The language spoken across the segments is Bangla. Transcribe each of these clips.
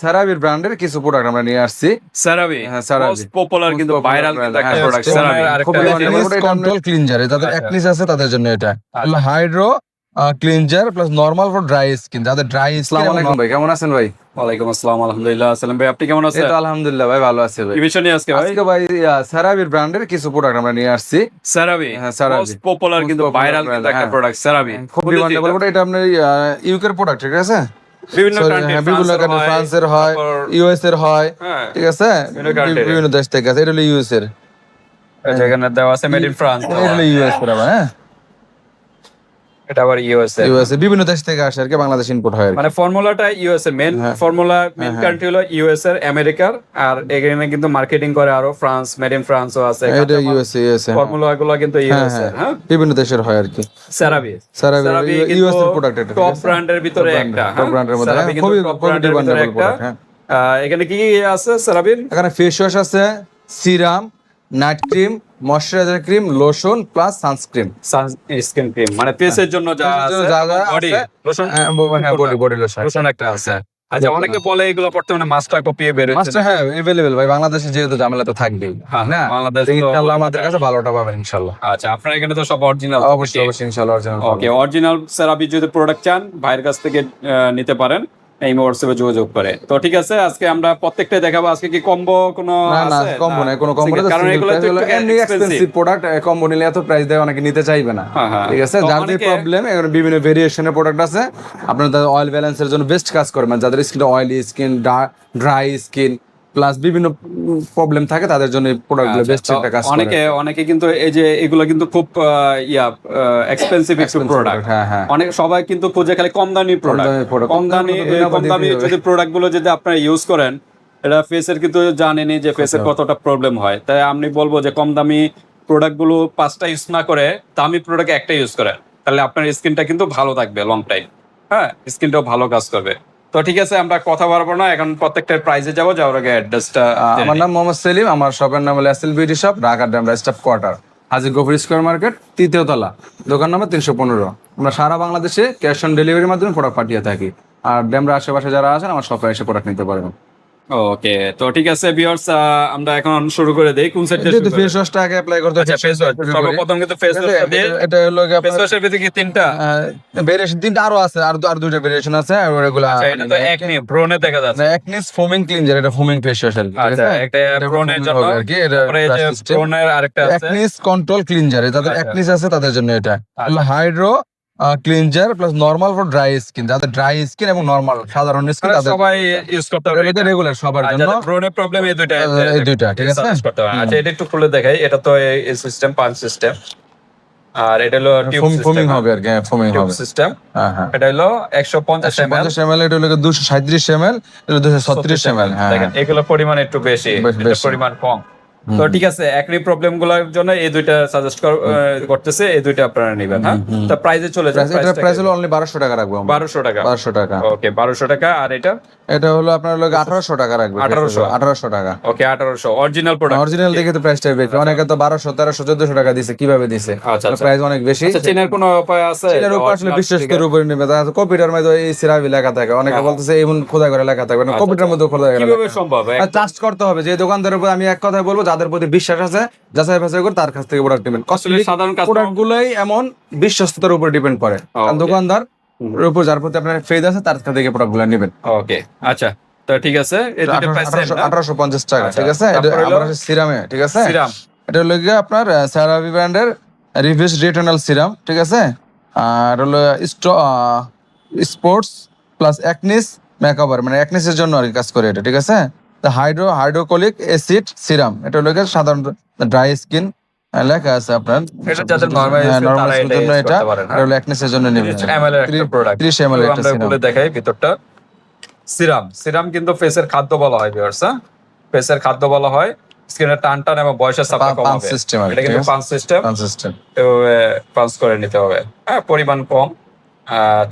সেরাবির ব্র্যান্ডের কিছু প্রোডাক্ট আমরা নিয়ে আসছি। সেরাভি হ্যাঁ। মোস্ট পপুলার কিন্তু ভাইরাল প্রোডাক্ট হ্যাঁ, কন্ট্রোল ক্লিনজার যাদের। অ্যাকনিস আছে তাদের জন্য এটা। Hydro cleanser plus normal for dry skin যাদের ড্রাই আসসালামু আলাইকুম ভাই কেমন আছেন ভাই? ওয়ালাইকুম আসসালাম আলহামদুলিল্লাহ সালাম ভাই আপনি কেমন আছেন? আলহামদুলিল্লাহ ভাই ভালো আছি ভাই। নিয়ে আজকে ভাই? আজকে ভাই সেরাবির ব্র্যান্ডের কিছু প্রোডাক্ট আমরা নিয়ে আসছি। সেরাভি হ্যাঁ। মোস্ট পপুলার কিন্তু ভাইরাল একটা হ্যাঁ। প্রোডাক্ট সেরাভি খুব ডিমান্ডেবল এটা আপনার ইউকের প্রোডাক্ট ঠিক আছে? বিভিন্ন ফ্রান্সের কান্ট্রি হয়, ফ্রান্সের হয় ইউএস এর হয় হ্যাঁ, ঠিক আছে? বিভিন্ন দেশ থেকে আছে এটা হলো ইউএস এর এটা এখানে দেওয়া আছে মেড ইন ফ্রান্স এটা হলো ইউএস এর হ্যাঁ? এটা আবার ইউএসএ ইউএস এর বিভিন্ন দেশ থেকে আসে আর কি বাংলাদেশ ইম্পোর্ট হয় মানে ফর্মুলাটা ইউএসএ মেন হ্যাঁ। ফর্মুলা মেন হ্যাঁ। কান্ট্রি হলো আমেরিকার আর এখানে কিন্তু মার্কেটিং করে আরও ফ্রান্স মেড ইন ফ্রান্সও আছে। এটা ইউএস ইউএস ফর্মুলা গুলো কিন্তু হ্যাঁ ইউএস হ্যাঁ। হ্যাঁ। বিভিন্ন দেশের হয় আর কি। সেরাভি US এর product এটা, টপ ব্র্যান্ডের ভিতরে একটা brand এর মধ্যে, হ্যাঁ, খুবই- হ্যাঁ। এখানে কি কি আছে সেরাভির এখানে ফেস ওয়াশ আছে serum night cream moisturiser cream lotion plus sunscreen skin cream মানে ফেসের জন্য যা Face এর জন্য আছে যা যা বডি আছে, লোশন হ্যাঁ বডি বডি লোশন লোশন একটা আছে আচ্ছা অনেকে বলে এগুলো বর্তমানে মাস্টার কপি বের হচ্ছে মাস্টার হ্যাঁ अवेलेबल ভাই বাংলাদেশে যেহেতু ঝামেলা তো থাকবেই হ্যাঁ, না বাংলাদেশ তো- ইনশাআল্লাহ আমাদের কাছে ভালোটা পাবেন ইনশাআল্লাহ আচ্ছা আপনার এখানে তো সব অরিজিনাল অবশ্যই অবশ্যই ইনশাআল্লাহ অরিজিনাল ওকে অরিজিনাল সেরাবি যদি প্রোডাক্ট চান ভাইয়ের কাছ থেকে আহ, নিতে পারেন এই হোয়াটসঅ্যাপে যোগাযোগ করে। তো ঠিক আছে আজকে আমরা প্রত্যেকটা দেখাবো। আজকে কি কম্বো কোনো না না কম্বো না। কোনো কম্বো কারণ এগুলো তো এমনি এক্সপেন্সিভ প্রোডাক্ট কম্বো নিলে এত প্রাইস দেয় অনেকে নিতে চাইবে না। হ্যাঁ, হ্যাঁ। ঠিক আছে যার যাদের প্রবলেম এখানে বিভিন্ন ভেরিয়েশনের প্রোডাক্ট আছে। আপনার অয়েল ব্যালেন্সের জন্য বেস্ট কাজ করে মানে যাদের skin oily skin dry skin plus বিভিন্ন প্রবলেম থাকে তাদের জন্য প্রোডাক্টগুলো আচ্ছা, বেস্ট একটা কাজ অনেকে অনেকে কিন্তু এই যে এগুলো কিন্তু খুব ইয়া এক্সপেন্সিভ একটু প্রোডাক্ট হ্যাঁ, হ্যাঁ। অনেক সবাই কিন্তু খুঁজে খালি কম দামি প্রোডাক্ট কম দামি কম দামি যদি প্রোডাক্টগুলো যদি আপনারা ইউজ করেন এটা ফেসের কিন্তু জানেনি যে ফেসের কতটা প্রবলেম হয়। তাই আমি বলব যে কম দামি প্রোডাক্টগুলো পাঁচটা ইউজ না করে দামি প্রোডাক্ট একটা ইউজ করেন। তাহলে আপনার স্কিনটা কিন্তু ভালো থাকবে লং টাইম হ্যাঁ স্কিনটাও ভালো কাজ করবে। তো ঠিক আছে আমরা কথা বলব না। এখন প্রত্যেকটা প্রাইজে যাব। যাওয়ার আগে অ্যাড্রেসটা আমার নাম মোহাম্মদ সেলিম। আমার শপের নাম হলো SL beauty shop Dhaka Demra staff quarter হাজির গোপুর স্কোয়ার মার্কেট তৃতীয় তলা। দোকান নম্বর তিনশো পনেরো। আমরা সারা বাংলাদেশে ক্যাশ অন ডেলিভারির মাধ্যমে প্রোডাক্ট পাঠিয়ে থাকি। আর ড্যামরা আশেপাশে যারা আছেন আমার শপে এসে প্রোডাক্ট নিতে পারবেন। ওকে তো ঠিক আছে ভিউয়ার্স আমরা এখন শুরু করে দেই। কোন সেটটা যেহেতু ফেস ওয়াশটা আগে অ্যাপ্লাই করতে আচ্ছা ফেস ওয়াশ সর্বপ্রথম কিন্তু ফেস ওয়াশ দিয়ে এটা হলো ফেস ওয়াশের ভিতরে কি তিনটা? ভেরিয়েশন তিনটা আরও আছে আর আর দুইটা ভেরিয়েশন আছে আর ওগুলা আচ্ছা এটা তো একনি ব্রোনে দেখা যাচ্ছে। একনিস ফোমিং ক্লিনজার এটা ফোমিং ফেস ওয়াশ আচ্ছা একটা ব্রোনের জন্য। আর কি এটা তারপরে এই যে ব্রোনের আরেকটা আছে। একনিস কন্ট্রোল ক্লিনজার যাদের আচ্ছা। একনিস আছে তাদের জন্য এটা। Hydro cleanser plus normal for dry skin যাদের ড্রাই স্কিন এবং নরমাল সাধারণ স্কিন তাদের সবাই ইউজ করতে পারবে এটা রেগুলার সবার জন্য। যাদের ব্রোনের প্রবলেম এই দুইটা এই দুইটা, ঠিক আছে? করতে পারবে। আচ্ছা এটা একটু খুলে দেখাই। এটা তো এই সিস্টেম পাঞ্চ সিস্টেম আর এটা হলো টিউব ফোমিং হবে আর কি ফোমিং হবে। সিস্টেম হ্যাঁ হ্যাঁ। এটা হলো 150 ml পঞ্চাশ এম এল এটা হলো দুশো সাঁত্রিশ এম এল এটা দুশো ছত্রিশ এম হ্যাঁ দেখেন এগুলো পরিমাণ একটু বেশি বেশি। পরিমাণ কম। তো ঠিক আছে একনি প্রবলেমগুলোর জন্য এই দুইটা সাজেস্ট করতেছে এই দুইটা আপনারা নেবেন হ্যাঁ? তো প্রাইসে চলে যান এটা প্রাইস হলো অনলি বারোশো টাকা রাখব আমরা। বারোশো টাকা। বারোশো টাকা। ওকে বারোশো টাকা আর এটা? এটা হলো আপনার লোক আঠারোশো টাকা রাখবে 1800 আঠারোশো। টাকা। ওকে আঠারোশো। অরিজিনাল প্রোডাক্ট অরিজিনাল দেখে তো প্রাইসটা বেশি অনেকে তো বারোশো তেরোশো চোদ্দশো টাকা দিছে কীভাবে দিছে? আচ্ছা, আচ্ছা। প্রাইস অনেক বেশি। আচ্ছা চেনের কোনো উপায় আছে? এটার উপর আসলে বিশ্বাস করে উপরে নেবে। কপিটার মধ্যে এই সিরাবি লেখা থাকে। অনেকে বলতেছে এমন খোদা করে লেখা থাকবে। না কপিটার মধ্যে খোদা করে কীভাবে সম্ভব? ট্রাস্ট করতে হবে। যে দোকানদারের উপর আমি এক কথাই বলব যাদের প্রতি বিশ্বাস আছে যাচাই বাছাই করে তার কাছ থেকে প্রোডাক্ট নেবেন। সাধারণ প্রোডাক্ট গুলোই এমন বিশ্বস্ততার উপর ডিপেন্ড করে। দোকানদার উপর যার প্রতি আপনার ফেদ আছে তার কাছ থেকে প্রোডাক্টগুলো নেবেন। ওকে আচ্ছা তো ঠিক আছে আঠারোশো পঞ্চাশ টাকা আচ্ছা, ঠিক আছে? সিরামে ঠিক আছে? সিরাম। এটা হলো গিয়ে আপনার স্যারাভি ব্র্যান্ডের রিভিউস রেটনাল সিরাম ঠিক আছে? আর হলো স্পোর্টস প্লাস অ্যাকনিস মেকওভার মানে অ্যাকনিসের জন্য আর কি কাজ করে এটা ঠিক আছে? হাইড্রো হাইড্রোকলিক অ্যাসিড সিরাম এটা হলো গিয়ে সাধারণ ড্রাই স্কিন লেখা আছে আপনার। এটা যাদের normal হ্যাঁ, skin normal তারা skin এটা জন্য এটা এটা হলো অ্যাকনিসের জন্য নেবেন 30 ml এর একটা প্রোডাক্ট 30 ml একটা সিরাম বলে দেখাই ভিতরটা। সিরাম সিরাম কিন্তু ফেসের খাদ্য বলা হয় ভিউয়ার্স হ্যাঁ? ফেসের খাদ্য বলা হয় স্কিনের টান টান এবং বয়সের চাপটা পা- পাঁচ কমাবে system আর কি, এটা কিন্তু সিস্টেম কনসিস্টেন্ট পাঁচ করে নিতে হবে। হ্যাঁ পরিমাণ কম।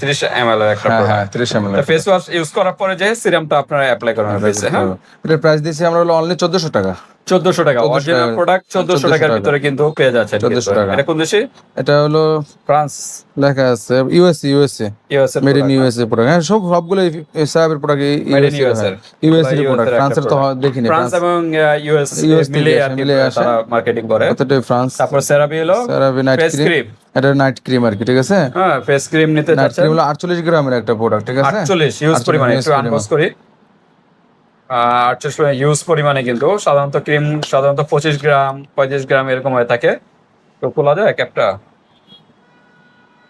তিরিশ এম এর একটা হ্যাঁ হ্যাঁ product 30 ml face wash use করার পরে যে সিরামটা আপনারা অ্যাপ্লাই করানো হয়েছে হ্যাঁ? এটার প্রাইস দিয়েছি আমরা হলো অনলি চোদ্দশো টাকা। চোদ্দশো টাকা অরিজিনাল প্রোডাক্ট চোদ্দশো টাকার ভিতরে কিন্তু পেয়ে 1400 কিন্তু। টাকা। এটা কোন দেশে? এটা হলো ফ্রান্স। লেখা আছে USA USA. USA made in USA product হ্যাঁ সব সবগুলো সাহেবের প্রোডাক্ট ইউএসএ ইউএসএ। প্রোডাক্ট ফ্রান্সের তো দেখিনি ফ্রান্স এবং ইউএস মিলে মিলে আসে। মার্কেটিং করে। ফ্রান্স তারপর সেরাবি হলো সেরাভি নাইট ক্রিম এটা নাইট ক্রিম আর কি ঠিক আছে? হ্যাঁ ফেস ক্রিম নিতে নাইট ক্রিম হলো আটচল্লিশ গ্রামের একটা প্রোডাক্ট ঠিক আছে? আটচল্লিশ ইউজ 48 পরিমাণে। একটু। আনপোজ করি। আটচল্লিশ ইউজ পরিমাণে কিন্তু সাধারণত ক্রিম সাধারণত পঁচিশ গ্রাম পঁয়ত্রিশ গ্রাম এরকম হয়ে থাকে। তো খোলা যায় ক্যাপটা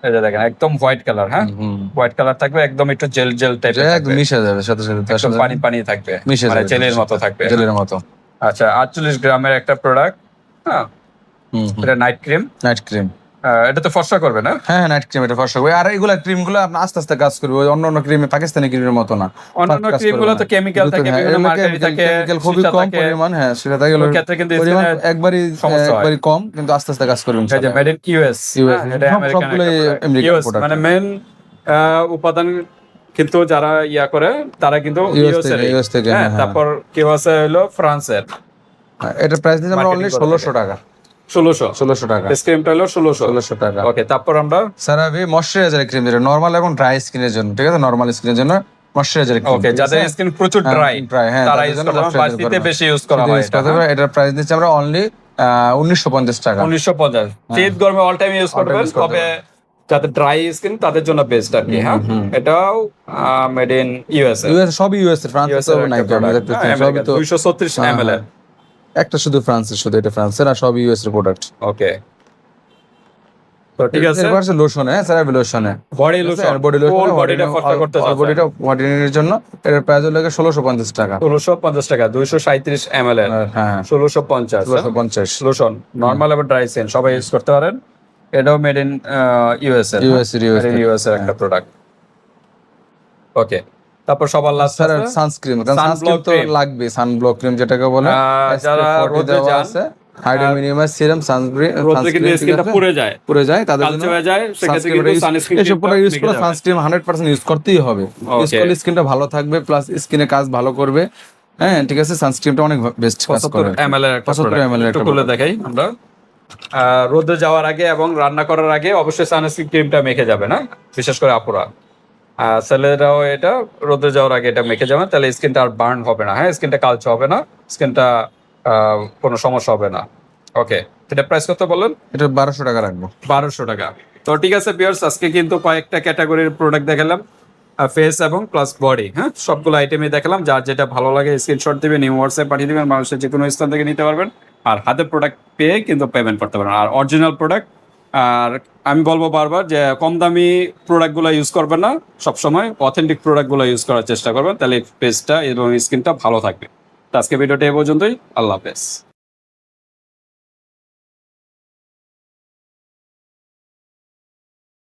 এই যে দেখেন একদম হোয়াইট কালার হ্যাঁ? হোয়াইট কালার থাকবে একদম একটু জেল জেল টাইপের একদম মিশে যাবে সাথে সাথে পানি পানি থাকবে। মিশে মানে যাবে জেলের মতো থাকবে। জেলের মতো। আচ্ছা আটচল্লিশ গ্রামের একটা প্রোডাক্ট হ্যাঁ? এটা নাইট ক্রিম নাইট ক্রিম এটা তো ফর্সা করবে না? হ্যাঁ হ্যাঁ নাইট ক্রিম এটা ফার্স্ট হবে আর এগুলা ক্রিমগুলো আপনি আস্তে আস্তে কাজ করবে। অন্য অন্য ক্রিম পাকিস্তানি ক্রিমের মতো না। অন্যান্য ক্রিমগুলো। তো কেমিক্যাল থাকে হ্যাঁ, বিভিন্ন এগুলো থাকে chemical খুবই কম পরিমাণ হ্যাঁ সেটা থাকে ক্ষেত্রে কিন্তু skin এর একবারই একবারই কম কিন্তু আস্তে আস্তে কাজ করবে এই যে। মেড ইন ইউএস এটা আমেরিকান US, মানে মেন উপাদান কিন্তু যারা ইয়া করে তারা কিন্তু ইউএস হ্যাঁ হ্যাঁ, হ্যাঁ। তারপর কেউ আছে হলো ফ্রান্সের। হ্যাঁ, এটা প্রাইস দিচ্ছি আমরা অনলি ষোলোশো টাকা। ষোলোশো। ষোলোশো টাকা। স্ক্রিমটা হলো ষোলোশো। ষোলোশো টাকা। ওকে তারপর আমরা? ময়শ্চারাইজার ক্রিম যেটা নর্মাল এবং ড্রাই স্কিনের জন্য ঠিক আছে? নর্মাল স্কিনের জন্য ময়শ্চারাইজার ক্রিম ওকে যাদের স্কিন প্রচুর ড্রাই ড্রাই হ্যাঁ তারা ইউজ বাড়তিতে করবে। বেশি ইউজ করা হয় প্রাইস দিচ্ছি আমরা অনলি উনিশশো পঞ্চাশ টাকা। উনিশশো পঞ্চাশ। শীত গরমে অল টাইম ইউজ করবেন তবে যাদের ড্রাই স্কিন তাদের জন্য বেস্ট আর কি হ্যাঁ? এটাও মেড ইন ইউএসএ ইউএস সবই ইউএস ফ্রান্স সবই একটা শুধু ফ্রান্সের শুধু এটা ফ্রান্সের আর সবই ইউএস এর প্রোডাক্ট ওকে তো ঠিক আছে। আছে লোশনে হ্যাঁ স্যার লোশনে বডি লোশন বডি লোশন বডিটা ফর্সা করতে চাচ্ছেন। বডিটা বডির জন্য। এটার প্রাইস হলো ষোলোশো পঞ্চাশ টাকা। ষোলোশো পঞ্চাশ টাকা দুইশো সাঁত্রিশ এম এল হ্যাঁ ষোলোশো পঞ্চাশ ষোলোশো পঞ্চাশ। লোশন নর্মাল এবং ড্রাই সেন সবাই ইউজ করতে পারেন। এটাও মেড ইন ইউএস এর US এর, একটা প্রোডাক্ট ওকে তারপর সবার লাস্ট স্যার সানস্ক্রিন সানস্ক্রিন তো লাগবে সানব্লক ক্রিম যেটাকে বলে যারা রোদে যান, হাইড্রোমিনিয়াম সিরাম সানস্ক্রিন কিন্তু স্কিনটা পুড়ে যায়। পুড়ে যায় তাদের কালচে জন্য হয়ে যায় সেক্ষেত্রে কিন্তু সানস্ক্রিন এসব প্রোডাক্ট ইউজ করে সানস্ক্রিন হান্ড্রেড পার্সেন্ট ইউজ করতেই হবে। ইউজ করলে স্কিনটা ভালো থাকবে প্লাস স্কিনে কাজ ভালো করবে। হ্যাঁ ঠিক আছে সানস্ক্রিনটা অনেক বেস্ট কাজ করে। এম এল এর একটা 75 ml এর একটা খুলে দেখাই আমরা। রোদে যাওয়ার আগে এবং রান্না করার আগে অবশ্যই সানস্ক্রিন ক্রিমটা মেখে যাবে না? বিশেষ করে আপুরা। ছেলেরাও এটা রোদে যাওয়ার আগে এটা মেখে যাবে তাহলে স্কিনটা আর বার্ন হবে না। হ্যাঁ স্কিনটা কালচে হবে না স্কিনটা কোনো সমস্যা হবে না। ওকে এটা প্রাইস কত বললেন? এটা বারোশো টাকা রাখব। বারোশো টাকা। তো ঠিক আছে পিয়ার্স আজকে কিন্তু কয়েকটা ক্যাটাগরির প্রোডাক্ট দেখালাম ফেস এবং প্লাস বডি হ্যাঁ? সবগুলো আইটেমই দেখালাম যার যেটা ভালো লাগে স্ক্রিনশট দিবেন নিউ হোয়াটসঅ্যাপ পাঠিয়ে দিবেন মানুষের যে কোনো স্থান থেকে নিতে পারবেন। আর হাতে প্রোডাক্ট পেয়ে কিন্তু পেমেন্ট করতে পারবেন। আর অরিজিনাল প্রোডাক্ট আর আমি বলব বারবার যে কম দামি প্রোডাক্টগুলো ইউজ করবেন না। সবসময় অথেন্টিক প্রোডাক্টগুলো ইউজ করার চেষ্টা করবেন। তাহলে পেজটা এবং স্কিনটা ভালো থাকবে। আজকে ভিডিওটা এ পর্যন্তই। আল্লাহ হাফেজ।